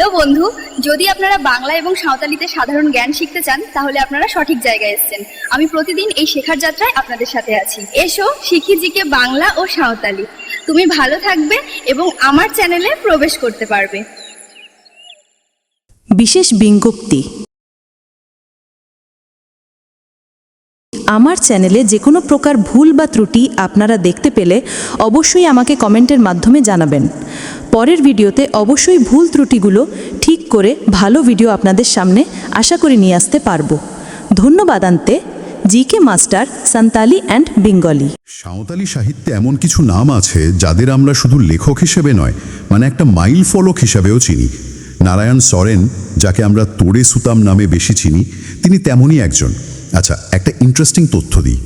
Hello বন্ধু, যদি আপনারা বাংলা এবং সাঁওতালিতে সাধারণ জ্ঞান শিখতে চান, তাহলে আপনারা সঠিক জায়গায় এসছেন। আমি প্রতিদিন এই শেখার যাত্রায় আপনাদের সাথে আছি। এসো, শিখি জিকে বাংলা ও সাঁওতালি। তুমি ভালো থাকবে এবং আমার চ্যানেলে প্রবেশ করতে পারবে। বিশেষ বিজ্ঞপ্তি। আমার চ্যানেলে যে কোনো প্রকার ভুল বা ত্রুটি আপনারা দেখতে পেলে অবশ্যই আমাকে কমেন্টের মাধ্যমে জানাবেন। পরের ভিডিওতে অবশ্যই ভুল ত্রুটিগুলো ঠিক করে ভালো ভিডিও আপনাদের সামনে আশা করে নিয়ে আসতে পারব। ধন্যবাদ আনতে G K master, Santali and Bengali. Santali সাহিত্যে এমন কিছু নাম আছে যাদের আমরা শুধু লেখক হিসেবে নয় মানে একটা মাইল ফলক হিসাবেও চিনি। নারায়ণ সরেন, যাকে আমরা তোড়ে সুতাম নামে বেশি চিনি, তিনি তেমনই একজন। আচ্ছা একটা ইন্টারেস্টিং তথ্য দিই।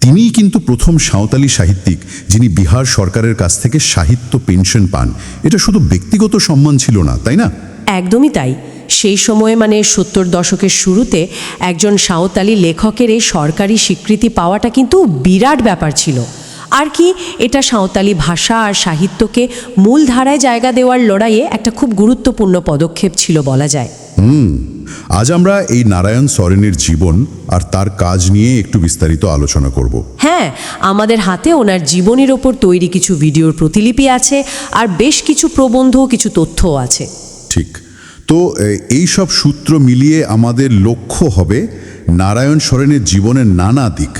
তিনিই কিন্তু প্রথম সাঁওতালি সাহিত্যিক যিনি বিহার সরকারের কাছ থেকে সাহিত্য পেনশন পান। এটা শুধু ব্যক্তিগত সম্মান ছিল না তাই না? একদমই তাই। সেই সময়ে মানে সত্তর দশকের শুরুতে একজন সাঁওতালি লেখকের এই সরকারি স্বীকৃতি পাওয়াটা কিন্তু বিরাট ব্যাপার ছিল। আর কি এটা সাঁওতালি ভাষা আর সাহিত্যকে মূল ধারায় জায়গা দেওয়ার লড়াইয়ে একটা খুব গুরুত্বপূর্ণ পদক্ষেপ ছিল বলা যায়। আজ আমরা এই নারায়ণ সরেনের জীবন আর তার কাজ নিয়ে একটু বিস্তারিত আলোচনা করব। হ্যাঁ আমাদের হাতে ওনার জীবনের ওপর তৈরি কিছু ভিডিওর প্রতিলিপি আছে আর বেশ কিছু প্রবন্ধ কিছু তথ্যও আছে। ঠিক। তো এই সব সূত্র মিলিয়ে আমাদের লক্ষ্য হবে নারায়ণ সরেনের জীবনের নানা দিক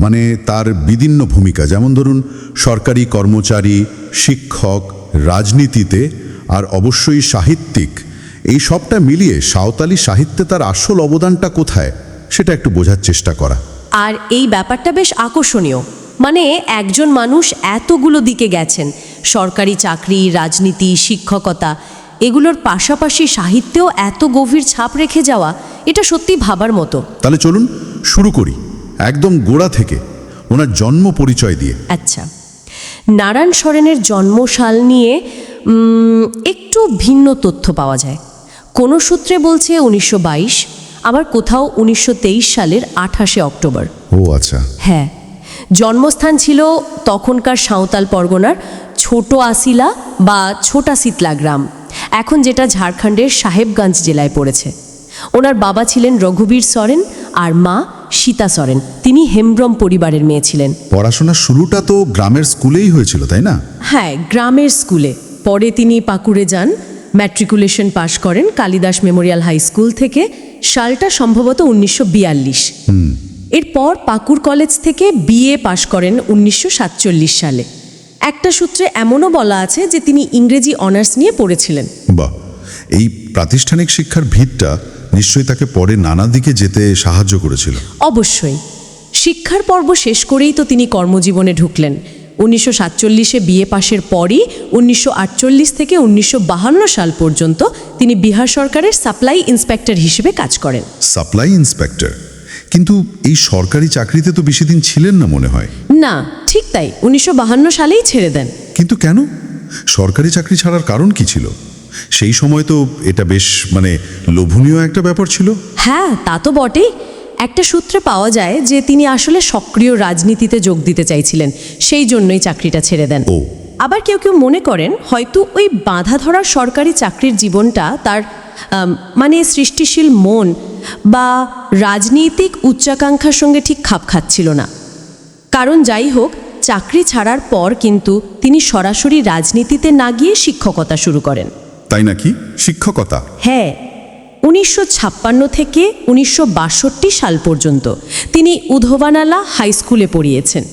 মানে তার বিভিন্ন ভূমিকা। যেমন ধরুন সরকারি কর্মচারী শিক্ষক রাজনীতিতে আর অবশ্যই সাহিত্যিক এই সবটা মিলিয়ে সাঁওতালি সাহিত্যে তার আসল অবদানটা কোথায় সেটা একটু বোঝার চেষ্টা করা। আর এই ব্যাপারটা বেশ আকর্ষণীয়। মানে একজন মানুষ এতগুলো দিকে গেছেন সরকারি চাকরি রাজনীতি শিক্ষকতা এগুলোর পাশাপাশি সাহিত্যেও এত গভীর ছাপ রেখে যাওয়া এটা সত্যি ভাবার মতো। তাহলে চলুন শুরু করি একদম গোড়া থেকে ওনার জন্ম পরিচয় দিয়ে। আচ্ছা। নারায়ণ সরেনের জন্মশাল নিয়ে একটু ভিন্ন তথ্য পাওয়া যায়। কোনো সূত্রে বলছে উনিশশো বাইশ আবার কোথাও উনিশশো তেইশ সালের আঠাশে অক্টোবর। ও আচ্ছা। হ্যাঁ জন্মস্থান ছিল তখনকার সাঁওতাল পরগনার ছোট আসিলা বা ছোটা শীতলা গ্রাম। এখন যেটা ঝাড়খণ্ডের সাহেবগঞ্জ জেলায় পড়েছে। ওনার বাবা ছিলেন রঘুবীর সরেন আর মা সীতা সরেন। তিনি হেমব্রম পরিবারের মেয়ে ছিলেন। পড়াশোনার শুরুটা তো গ্রামের স্কুলেই হয়েছিল তাই না? হ্যাঁ গ্রামের স্কুলে। পরে তিনি পাকুড়ে যান ম্যাট্রিকুলেশন পাশ করেন কালিদাস মেমোরিয়াল হাই স্কুল থেকে। সালটা সম্ভবত উনিশশো বিয়াল্লিশ। এরপর পাকুড় কলেজ থেকে বিএ পাশ করেন উনিশশো সাতচল্লিশ সালে। একটা সূত্রে এমনও বলা আছে যে তিনি ইংরেজি অনার্স নিয়ে পড়েছিলেন। বাহ! এই প্রাতিষ্ঠানিক শিক্ষার ভিতটা নিশ্চয়ই তাকে পরে নানা দিকে যেতে সাহায্য করেছিল। অবশ্যই। শিক্ষার পর্ব শেষ করেই তো তিনি কর্মজীবনে ঢুকলেন। উনিশশো সাতচল্লিশে বিএ পাশের পরই উনিশশো আটচল্লিশ থেকে উনিশশো সাল পর্যন্ত তিনি বিহার সরকারের সাপ্লাই ইন্সপেক্টর হিসেবে কাজ করেন। Supply inspector? কিন্তু এই সরকারি চাকরিতে তো বেশি দিন ছিলেন না মনে হয়। না ঠিক তাই উনিশশো বাহান্ন সালেই ছেড়ে দেন। কিন্তু কেন? সরকারি চাকরি ছাড়ার কারণ কি ছিল? সেই সময় তো এটা বেশ মানে লোভনীয় একটা ব্যাপার ছিল। হ্যাঁ তা তো বটেই। একটা সূত্রে পাওয়া যায় যে তিনি আসলে সক্রিয় রাজনীতিতে যোগ দিতে চাইছিলেন সেই জন্যই চাকরিটা ছেড়ে দেন। আবার কেউ কেউ মনে করেন হয়তো ওই বাঁধা ধরার সরকারি চাকরির জীবনটা তার মানে সৃষ্টিশীল মন বা রাজনৈতিক উচ্চাকাঙ্ক্ষার সঙ্গে ঠিক খাপ খাচ্ছিল না। কারণ যাই হোক চাকরি ছাড়ার পর কিন্তু তিনি সরাসরি রাজনীতিতে না গিয়ে শিক্ষকতা শুরু করেন। তাই নাকি? শিক্ষকতা? হ্যাঁ। উনিশশো ছাপ্পান্ন থেকে উনিশশো বাষট্টি সাল পর্যন্ত তিনি উধবানালা হাই স্কুলে পড়িয়েছেন।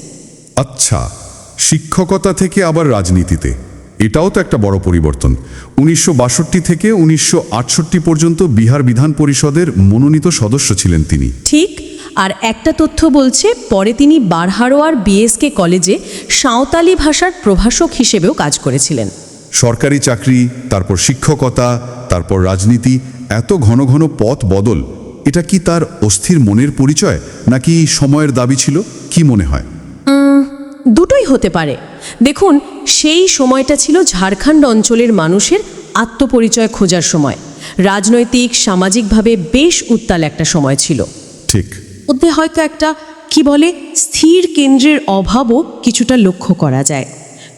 আচ্ছা শিক্ষকতা থেকে আবার রাজনীতিতে। এটাও তো একটা বড় পরিবর্তন। উনিশশো বাষট্টি থেকে উনিশশো আটষট্টি পর্যন্ত বিহার বিধান পরিষদের মনোনীত সদস্য ছিলেন তিনি। ঠিক আর একটা তথ্য বলছে পরে তিনি বারহারোয়ার বিএসকে কলেজে সাঁওতালি ভাষার প্রভাষক হিসেবেও কাজ করেছিলেন। সরকারি চাকরি তারপর শিক্ষকতা তারপর রাজনীতি এত ঘন ঘন পথ বদল এটা কি তার অস্থির মনের পরিচয় নাকি সময়ের দাবি ছিল? কি মনে হয়? দুটোই হতে পারে। দেখুন সেই সময়টা ছিল ঝাড়খণ্ড অঞ্চলের মানুষের আত্মপরিচয় খোঁজার সময়। রাজনৈতিক সামাজিকভাবে বেশ উত্তাল একটা সময় ছিল। ঠিক। মধ্যে হয়তো একটা কি বলে স্থির কেন্দ্রের অভাবও কিছুটা লক্ষ্য করা যায়।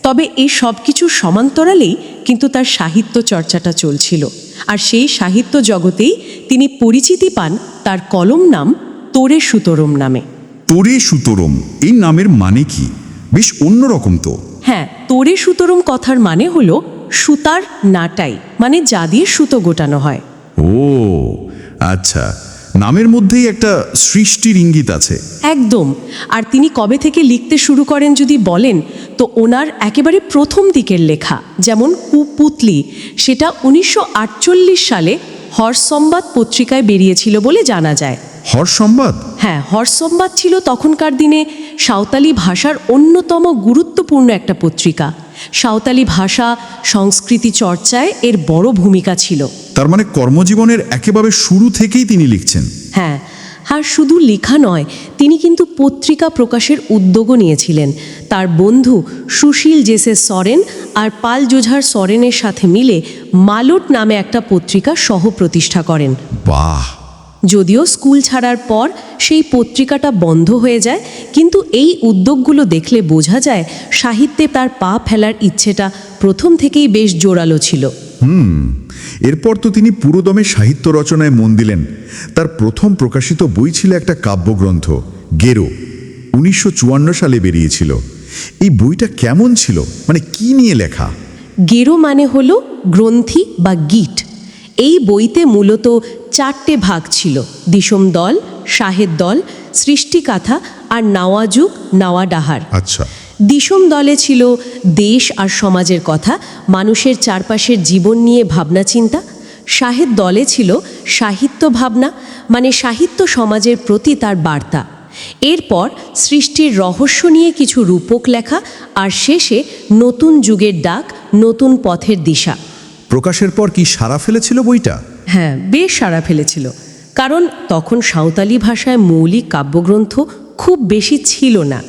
তবে এই সব কিছুর সমান্তরালেই কিন্তু তার সাহিত্য চর্চাটা চলছিল। আর সেই সাহিত্য জগতেই তিনি পরিচিতি পান তার কলম নাম তোরে সুতরম নামে। তোরে সুতরম এই নামের মানে কি? বেশ অন্যরকম তো। হ্যাঁ তোরে সুতরম কথার মানে হলো সুতার নাটাই মানে যা দিয়ে সুতো গোটানো হয়। ও আচ্ছা। নামের মধ্যেই একটা সৃষ্টির ইঙ্গিত আছে। একদম। আর তিনি কবে থেকে লিখতে শুরু করেন যদি বলেন তো ওনার একেবারে প্রথম দিকের লেখা যেমন কুপুতলি সেটা উনিশশো আটচল্লিশ সালে হর্ষসম্বাদ পত্রিকায় বেরিয়েছিল বলে জানা যায়। হর্ষসম্বাদ হ্যাঁ হর্ষসম্বাদ ছিল তখনকার দিনে সাঁওতালি ভাষার অন্যতম গুরুত্বপূর্ণ একটা পত্রিকা। সাঁওতালি ভাষা সংস্কৃতি চর্চায় এর বড় ভূমিকা ছিল। তার মানে কর্মজীবনের একেবারে শুরু থেকেই তিনি লিখছেন। হ্যাঁ আর শুধু লেখা নয় তিনি কিন্তু পত্রিকা প্রকাশের উদ্যোগও নিয়েছিলেন। তার বন্ধু সুশীল জেসে সরেন আর পাল জোঝার সরেনের সাথে মিলে মালট নামে একটা পত্রিকা সহ প্রতিষ্ঠা করেন। বাহ! যদিও স্কুল ছাড়ার পর সেই পত্রিকাটা বন্ধ হয়ে যায় কিন্তু এই উদ্যোগগুলো দেখলে বোঝা যায় সাহিত্যে তার পা ফেলার ইচ্ছেটা প্রথম থেকেই বেশ জোরালো ছিল। এরপর তো তিনি পুরোদমে সাহিত্য রচনায় মন দিলেন। তার প্রথম প্রকাশিত বই ছিল একটা কাব্যগ্রন্থ গেরো উনিশশো চুয়ান্ন সালে বেরিয়েছিল। এই বইটা কেমন ছিল? মানে কি নিয়ে লেখা? গেরো মানে হলো গ্রন্থি বা গিট এই বইতে মূলত চারটে ভাগ ছিল দিশম দল শাহেদ দল সৃষ্টিকাথা আর নাওয়াযুগ নাওয়া ডাহার আচ্ছা। দিসম দলে ছিল দেশ আর সমাজের কথা মানুষের চারপাশের জীবন নিয়ে ভাবনা চিন্তা। শাহেদ দলে ছিল সাহিত্য ভাবনা মানে সাহিত্য সমাজের প্রতি তার বার্তা। এরপর সৃষ্টির রহস্য নিয়ে কিছু রূপক লেখা আর শেষে নতুন যুগের ডাক নতুন পথের দিশা। প্রকাশের পর কি সারা ফেলেছিল বইটা? হ্যাঁ বেশ সাড়া ফেলেছিল। কারণ তখন সাঁওতালি ভাষায় মৌলিক কাব্যগ্রন্থ খুব বেশি ছিল না।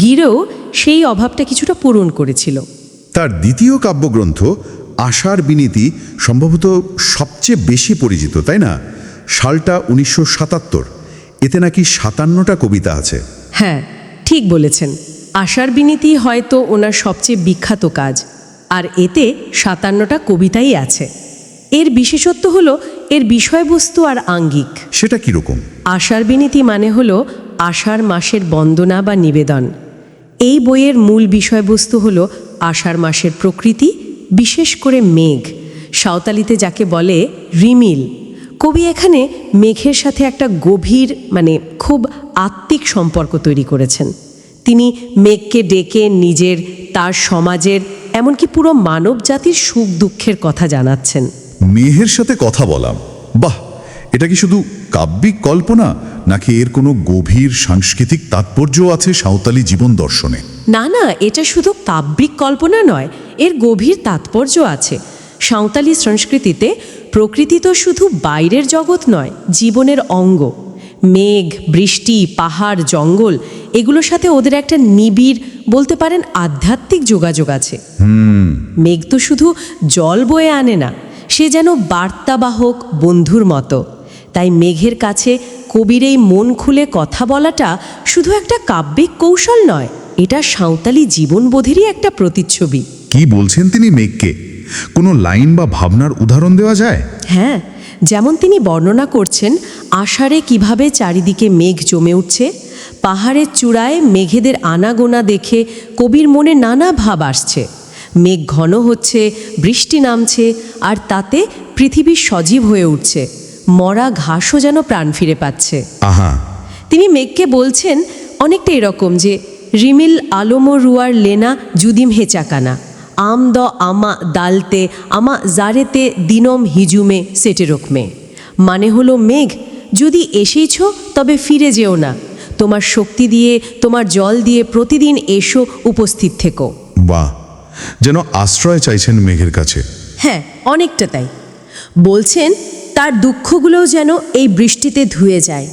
গিরেও সেই অভাবটা কিছুটা পূরণ করেছিল। তার দ্বিতীয় কাব্যগ্রন্থ আশার বিনীতি সম্ভবত সবচেয়ে বেশি পরিচিত তাই না? সালটা উনিশশো সাতাত্তর। এতে নাকি সাতান্নটা কবিতা আছে। হ্যাঁ ঠিক বলেছেন। আশার বিনীতি হয়তো ওনার সবচেয়ে বিখ্যাত কাজ আর এতে সাতান্নটা কবিতাই আছে। এর বিশেষত্ব হলো এর বিষয়বস্তু আর আঙ্গিক। সেটা কীরকম? আশার বিনীতি মানে হল আষাঢ় মাসের বন্দনা বা নিবেদন। এই বইয়ের মূল বিষয়বস্তু হল আষাঢ় মাসের প্রকৃতি, বিশেষ করে মেঘ। সাঁওতালিতে যাকে বলে রিমিল। কবি এখানে মেঘের সাথে একটা গভীর মানে খুব আত্মিক সম্পর্ক তৈরি করেছেন। তিনি মেঘকে ডেকে নিজের, তার সমাজের, এমনকি পুরো মানব জাতির সুখ দুঃখের কথা জানাচ্ছেন। মেঘের সাথে কথা বলাম বাহ! এটা কি শুধু কাব্যিক কল্পনা? নাকি এর কোনো গভীর সাংস্কৃতিক তাৎপর্য আছে সাঁওতালি জীবন দর্শনে? না না এটা শুধু কাব্যিক কল্পনা নয় এর গভীর তাৎপর্য আছে। সাঁওতালি সংস্কৃতিতে প্রকৃতি তো শুধু বাইরের জগৎ নয় জীবনের অঙ্গ। মেঘ বৃষ্টি পাহাড় জঙ্গল এগুলোর সাথে ওদের একটা নিবিড় বলতে পারেন আধ্যাত্মিক যোগাযোগ আছে। মেঘ তো শুধু জল বয়ে আনে না সে যেন বার্তাবাহক বন্ধুর মতো। তাই মেঘের কাছে কবির এই মন খুলে কথা বলাটা শুধু একটা কাব্যিক কৌশল নয় এটা সাঁওতালি জীবনবোধেরই একটা প্রতিচ্ছবি। কি বলছেন তিনি মেঘকে? কোনো লাইন বা ভাবনার উদাহরণ দেওয়া যায়? হ্যাঁ যেমন তিনি বর্ণনা করছেন আষাঢ়ে কীভাবে চারিদিকে মেঘ জমে উঠছে পাহাড়ের চূড়ায় মেঘেদের আনাগোনা দেখে কবির মনে নানা ভাব আসছে। মেঘ ঘন হচ্ছে বৃষ্টি নামছে আর তাতে পৃথিবী সজীব হয়ে উঠছে। মরা ঘাসও যেন প্রাণ ফিরে পাচ্ছে। আহা। তিনি মেঘকে বলছেন অনেকটা এরকম যে রিমিল আলোমো রুয়ার লেনা জুদিম হেচাকানা আম দ আমা দালতে আমা জারেতে দিনম হিজুমে সেটেরকমে মানে হলো মেঘ যদি এসেইছ তবে ফিরে যেও না। তোমার শক্তি দিয়ে তোমার জল দিয়ে প্রতিদিন এসো উপস্থিত থেকো। বাহ। যেন আশ্রয় চাইছেন মেঘের কাছে। হ্যাঁ অনেকটা তাই। বলছেন তার দুঃখগুলোও যেন এই বৃষ্টিতে ধুয়ে যায়।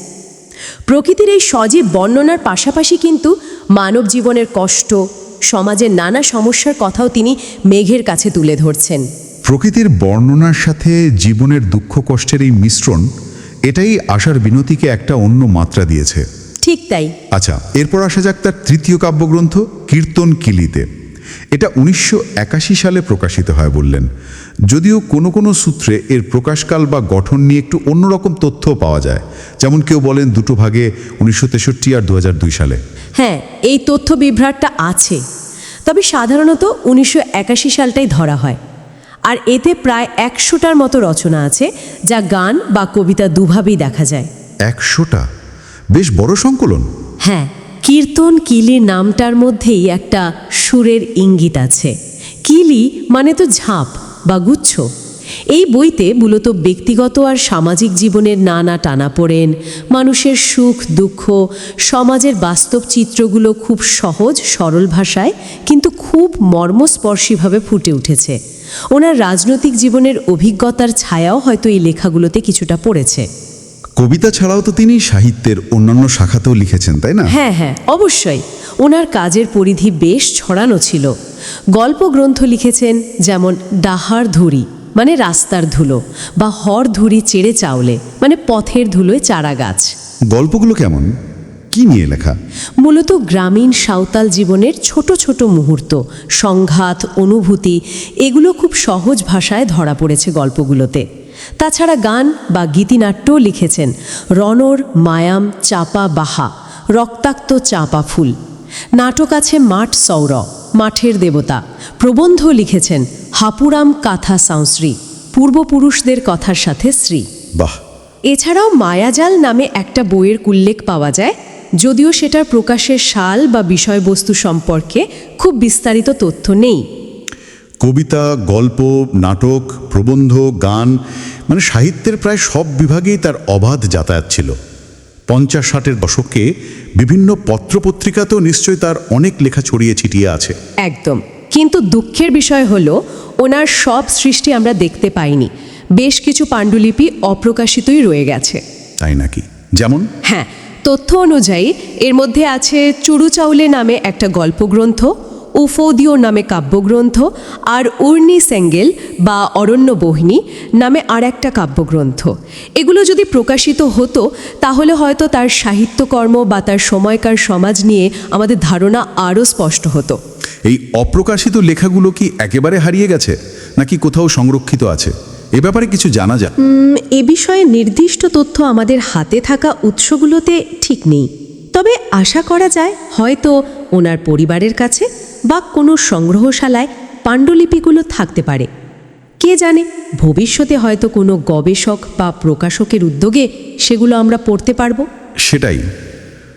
প্রকৃতির এই সজীব বর্ণনার পাশাপাশি কিন্তু মানব জীবনের কষ্ট সমাজের নানা সমস্যার কথাও তিনি মেঘের কাছে তুলে ধরছেন। প্রকৃতির বর্ণনার সাথে জীবনের দুঃখ কষ্টের এই মিশ্রণ এটাই আশার বিনতিকে একটা অন্য মাত্রা দিয়েছে। ঠিক তাই। আচ্ছা এরপর আসা যাক তার তৃতীয় কাব্যগ্রন্থ কীর্তন কিলিতে। এটা উনিশশো একাশি সালে প্রকাশিত হয় বললেন। যদিও কোনো কোনো সূত্রে এর প্রকাশকাল বা গঠন নিয়ে একটু অন্যরকম তথ্য পাওয়া যায়। যেমন কেউ বলেন দুটো ভাগে উনিশশো তেষট্টি আর দু হাজার দুই সালে। হ্যাঁ এই তথ্য বিভ্রাটটা আছে। তবে সাধারণত উনিশশো একাশি সালটাই ধরা হয়। আর এতে প্রায় একশোটার মতো রচনা আছে যা গান বা কবিতা দুভাবেই দেখা যায়। একশোটা? বেশ বড় সংকলন। হ্যাঁ কীর্তন কিলি নামটার মধ্যেই একটা সুরের ইঙ্গিত আছে। কিলি মানে তো ঝাঁপ। বা গুচ্ছ। এই বইতে মূলত ব্যক্তিগত আর সামাজিক জীবনের নানা টানাপোড়েন মানুষের সুখ, দুঃখ, সমাজের বাস্তব চিত্রগুলো খুব সহজ, সরল ভাষায়, কিন্তু খুব মর্মস্পর্শীভাবে ফুটে উঠেছে। ওনার রাজনৈতিক জীবনের অভিজ্ঞতার ছায়াও হয়তো এই লেখাগুলোতে কিছুটা পড়েছে। কবিতা ছাড়াও তো তিনি সাহিত্যের অন্যান্য শাখাতেও লিখেছেন তাই না? হ্যাঁ হ্যাঁ অবশ্যই। ওনার কাজের পরিধি বেশ ছড়ানো ছিল। গল্প গ্রন্থ লিখেছেন যেমন ডাহার ধুরি মানে রাস্তার ধুলো বা হর ধুরি চেড়ে চাওলে মানে পথের ধুলোয় চারা গাছ। গল্পগুলো কেমন? কি নিয়ে লেখা? মূলত গ্রামীণ সাঁওতাল জীবনের ছোট ছোট মুহূর্ত সংঘাত অনুভূতি এগুলো খুব সহজ ভাষায় ধরা পড়েছে গল্পগুলোতে। তাছাড়া গান বা গীতিনাট্যও লিখেছেন। রনর মায়াম চাপা বাহা রক্তাক্ত চাপা ফুল। নাটক আছে মাঠ সৌর মাঠের দেবতা। প্রবন্ধ লিখেছেন হাপুরাম কাথা সাঁশ্রী পূর্বপুরুষদের কথার সাথে শ্রী। বাহ। এছাড়াও মায়াজাল নামে একটা বইয়ের উল্লেখ পাওয়া যায় যদিও সেটার প্রকাশের সাল বা বিষয়বস্তু সম্পর্কে খুব বিস্তারিত তথ্য নেই। কবিতা গল্প নাটক প্রবন্ধ গান মানে সাহিত্যের প্রায় সব বিভাগেই তার অবাধ যাতায়াত ছিল। পঞ্চাশ ষাটের দশকে বিভিন্ন পত্রপত্রিকাতেও নিশ্চয়ই তার অনেক লেখা ছড়িয়ে ছিটিয়ে আছে। একদম। কিন্তু দুঃখের বিষয় হলো ওনার সব সৃষ্টি আমরা দেখতে পাইনি। বেশ কিছু পাণ্ডুলিপি অপ্রকাশিতই রয়ে গেছে। তাই নাকি? যেমন? হ্যাঁ তথ্য অনুযায়ী এর মধ্যে আছে চুরু চাউলে নামে একটা গল্পগ্রন্থ উফোদিও নামে কাব্যগ্রন্থ আর উর্নি সেঙ্গেল বা অরণ্য বহিনী নামে আর একটা কাব্যগ্রন্থ। এগুলো যদি প্রকাশিত হতো তাহলে হয়তো তার সাহিত্যকর্ম বা তার সময়কার সমাজ নিয়ে আমাদের ধারণা আরও স্পষ্ট হতো। এই অপ্রকাশিত লেখাগুলো কি একেবারে হারিয়ে গেছে নাকি কোথাও সংরক্ষিত আছে? এ ব্যাপারে কিছু জানা যায় এ বিষয়ে নির্দিষ্ট তথ্য আমাদের হাতে থাকা উৎসগুলোতে ঠিক নেই। তবে আশা করা যায় হয়তো ওনার পরিবারের কাছে বা কোনো সংগ্রহশালায় পাণ্ডুলিপিগুলো থাকতে পারে। কে জানে ভবিষ্যতে হয়তো কোনো গবেষক বা প্রকাশকের উদ্যোগে সেগুলো আমরা পড়তে পারব? সেটাই।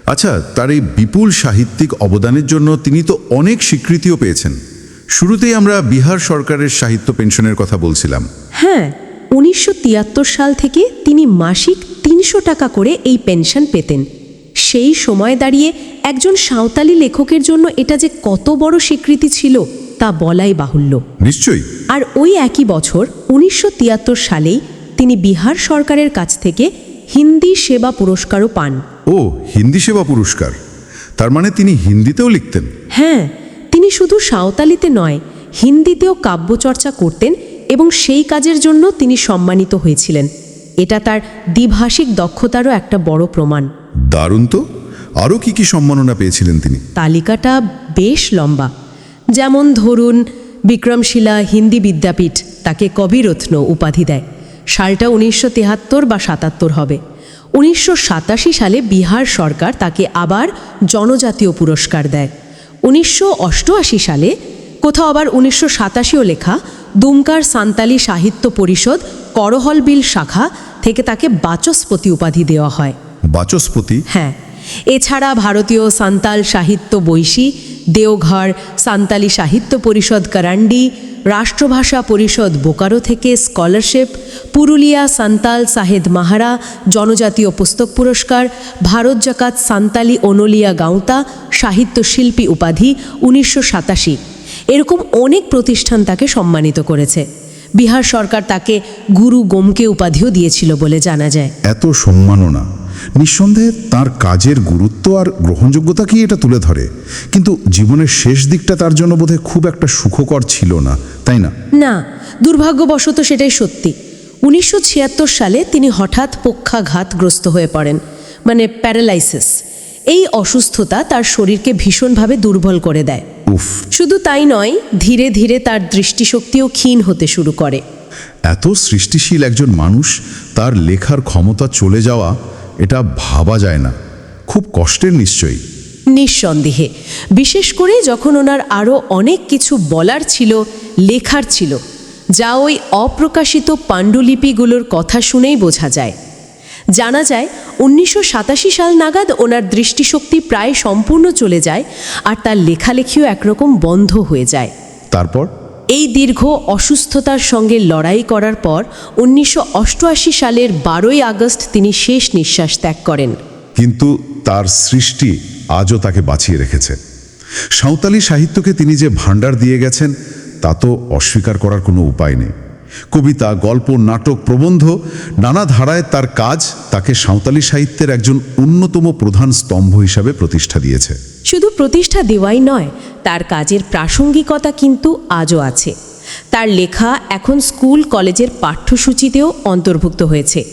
আচ্ছা তার এই বিপুল সাহিত্যিক অবদানের জন্য তিনি তো অনেক স্বীকৃতিও পেয়েছেন। শুরুতেই আমরা বিহার সরকারের সাহিত্য পেনশনের কথা বলছিলাম। হ্যাঁ উনিশশো তিয়াত্তর সাল থেকে তিনি মাসিক তিনশো টাকা করে এই পেনশন পেতেন। সেই সময় দাঁড়িয়ে একজন সাঁওতালি লেখকের জন্য এটা যে কত বড় স্বীকৃতি ছিল তা বলাই বাহুল্য। নিশ্চয়ই। আর ওই একই বছর উনিশশো তিয়াত্তর সালেই তিনি বিহার সরকারের কাছ থেকে হিন্দি সেবা পুরস্কারও পান। ও হিন্দি সেবা পুরস্কার। তার মানে তিনি হিন্দিতেও লিখতেন? হ্যাঁ তিনি শুধু সাঁওতালিতে নয় হিন্দিতেও কাব্যচর্চা করতেন এবং সেই কাজের জন্য তিনি সম্মানিত হয়েছিলেন। এটা তার দ্বিভাষিক দক্ষতারও একটা বড় প্রমাণ। দারুণ তো। আরও কি কি সম্মাননা পেয়েছিলেন তিনি? তালিকাটা বেশ লম্বা। যেমন ধরুন, বিক্রমশিলা হিন্দি বিদ্যাপীঠ তাকে কবিরত্ন উপাধি দেয়। সালটা উনিশশো তেহাত্তর বা সাতাত্তর হবে। উনিশশো সাতাশি সালে বিহার সরকার তাকে আবার জনজাতীয় পুরস্কার দেয়। উনিশশো অষ্টআশি সালে কোথাও আবার উনিশশো সাতাশিও লেখা দুমকার সান্তালি সাহিত্য পরিষদ করহলবিল শাখা থেকে তাকে বাচস্পতি উপাধি দেওয়া হয়। বাচস্পতি। হ্যাঁ এছাড়া ভারতীয় সান্তাল সাহিত্য বৈশী, দেওঘর, সান্তালি সাহিত্য পরিষদ কারান্ডি রাষ্ট্রভাষা পরিষদ বোকারো থেকে স্কলারশিপ, পুরুলিয়া সান্তাল সাহেদ মাহারা জনজাতীয় পুস্তক পুরস্কার, ভারত জাকাত সান্তালি অনলিয়া গাঁওতা সাহিত্য শিল্পী উপাধি উনিশশো সাতাশি। এরকম অনেক প্রতিষ্ঠান তাকে সম্মানিত করেছে। বিহার সরকার তাকে গুরু গোমকে উপাধিও দিয়েছিল বলে জানা যায়। এত সম্মাননা নিঃসন্দেহে তার কাজের গুরুত্ব আর গ্রহণযোগ্যতা কি এটা তুলে ধরে? কিন্তু জীবনের শেষ দিকটা তার জন্য বোধহয় খুব একটা সুখকর ছিল না তাই না? না দুর্ভাগ্যবশত সেটাই সত্যি। উনিশশো ছিয়াত্তর সালে তিনি হঠাৎ পক্ষাঘাতগ্রস্ত হয়ে পড়েন মানে প্যারালাইসিস। এই অসুস্থতা তার শরীরকে ভীষণভাবে দুর্বল করে দেয়। উফ। শুধু তাই নয় ধীরে ধীরে তার দৃষ্টিশক্তিও ক্ষীণ হতে শুরু করে। এত সৃষ্টিশীল একজন মানুষ তার লেখার ক্ষমতা চলে যাওয়া এটা ভাবা যায় না। খুব কষ্টের নিশ্চয়ই। নিঃসন্দেহে। বিশেষ করে যখন ওনার আরও অনেক কিছু বলার ছিল লেখার ছিল যা ওই অপ্রকাশিত পাণ্ডুলিপিগুলোর কথা শুনেই বোঝা যায়। জানা যায় উনিশশো সাতাশি সাল নাগাদ ওনার দৃষ্টিশক্তি প্রায় সম্পূর্ণ চলে যায় আর তার লেখালেখিও একরকম বন্ধ হয়ে যায়। তারপর? এই দীর্ঘ অসুস্থতার সঙ্গে লড়াই করার পর উনিশশো অষ্টআশি সালের বারোই আগস্ট তিনি শেষ নিঃশ্বাস ত্যাগ করেন। কিন্তু তার সৃষ্টি আজও তাকে বাঁচিয়ে রেখেছে। সাঁওতালি সাহিত্যকে তিনি যে ভাণ্ডার দিয়ে গেছেন তা তো অস্বীকার করার কোনো উপায় নেই। কবিতা গল্প নাটক প্রবন্ধ নানা ধারায় তার কাজ তাকে সাঁওতালি সাহিত্যের একজন অন্যতম প্রধান স্তম্ভ হিসাবে প্রতিষ্ঠা দিয়েছে। শুধু প্রতিষ্ঠা দেওয়াই নয় তার কাজের প্রাসঙ্গিকতা কিন্তু আজও আছে। তার লেখা এখন স্কুল কলেজের পাঠ্যসূচিতেও অন্তর্ভুক্ত হয়েছে।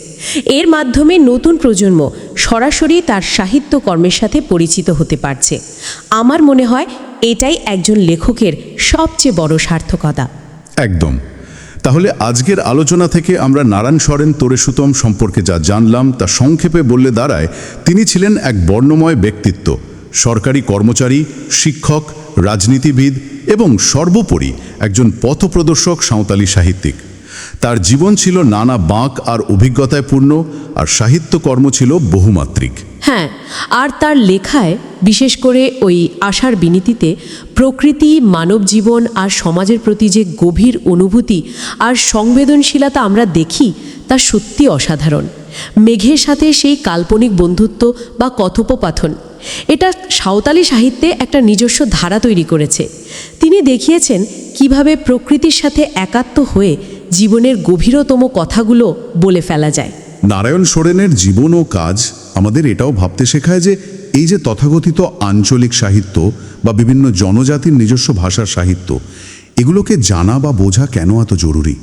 এর মাধ্যমে নতুন প্রজন্ম সরাসরি তার সাহিত্যকর্মের সাথে পরিচিত হতে পারছে। আমার মনে হয় এটাই একজন লেখকের সবচেয়ে বড় সার্থকতা। একদম। তাহলে আজকের আলোচনা থেকে আমরা নারায়ণ সরেন তোরেসুতম সম্পর্কে যা জানলাম তা সংক্ষেপে বললে দাঁড়ায়, তিনি ছিলেন এক বর্ণময় ব্যক্তিত্ব, সরকারি কর্মচারী, শিক্ষক, রাজনীতিবিদ এবং সর্বোপরি একজন পথপ্রদর্শক সাঁওতালি সাহিত্যিক। তার জীবন ছিল নানা বাঁক আর অভিজ্ঞতায় পূর্ণ, আর সাহিত্যকর্ম ছিল বহুমাত্রিক। হ্যাঁ আর তার লেখায়, বিশেষ করে ওই আশার বিনীতিতে, প্রকৃতি, মানব জীবন আর সমাজের প্রতি যে গভীর অনুভূতি আর সংবেদনশীলতা আমরা দেখি, তা সত্যি অসাধারণ। মেঘের সাথে সেই কাল্পনিক বন্ধুত্ব বা কথোপকথন। এটা সাঁওতালি সাহিত্যে একটা নিজস্ব ধারা তৈরি করেছে। তিনি দেখিয়েছেন কীভাবে প্রকৃতির সাথে একাত্ম হয়ে জীবনের গভীরতম কথাগুলো বলে ফেলা যায়। নারায়ণ সোরেনের জীবন ও কাজ আমাদের এটাও ভাবতে শেখায় যে এই যে তথাকথিত আঞ্চলিক সাহিত্য বা বিভিন্ন জনজাতির নিজস্ব ভাষার সাহিত্য এগুলোকে জানা বা বোঝা কেন এত জরুরি?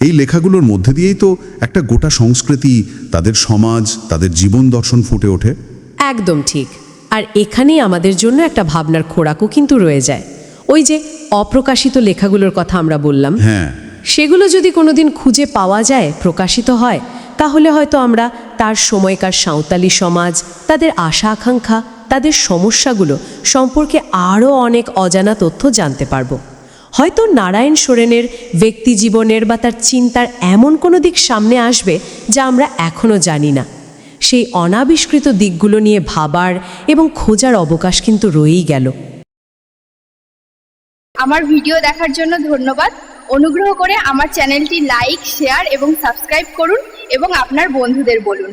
এই লেখাগুলোর মধ্যে দিয়েই তো একটা গোটা সংস্কৃতি তাদের সমাজ তাদের জীবন দর্শন ফুটে ওঠে। একদম ঠিক। আর এখানেই আমাদের জন্য একটা ভাবনার খোরাকও কিন্তু রয়ে যায়। ওই যে অপ্রকাশিত লেখাগুলোর কথা আমরা বললাম হ্যাঁ। সেগুলো যদি কোনোদিন খুঁজে পাওয়া যায় প্রকাশিত হয় তাহলে হয়তো আমরা তার সময়কার সাঁওতালি সমাজ, তাদের আশা আকাঙ্ক্ষা তাদের সমস্যাগুলো সম্পর্কে আরও অনেক অজানা তথ্য জানতে পারব। হয়তো নারায়ণ সোরেনের ব্যক্তি জীবনের বা তার চিন্তার এমন কোনো দিক সামনে আসবে যা আমরা এখনও জানি না। সেই অনাবিষ্কৃত দিকগুলো নিয়ে ভাবার এবং খোঁজার অবকাশ কিন্তু রয়েই গেল। আমার ভিডিও দেখার জন্য ধন্যবাদ। অনুগ্রহ করে আমার চ্যানেলটি লাইক শেয়ার এবং সাবস্ক্রাইব করুন এবং আপনার বন্ধুদের বলুন।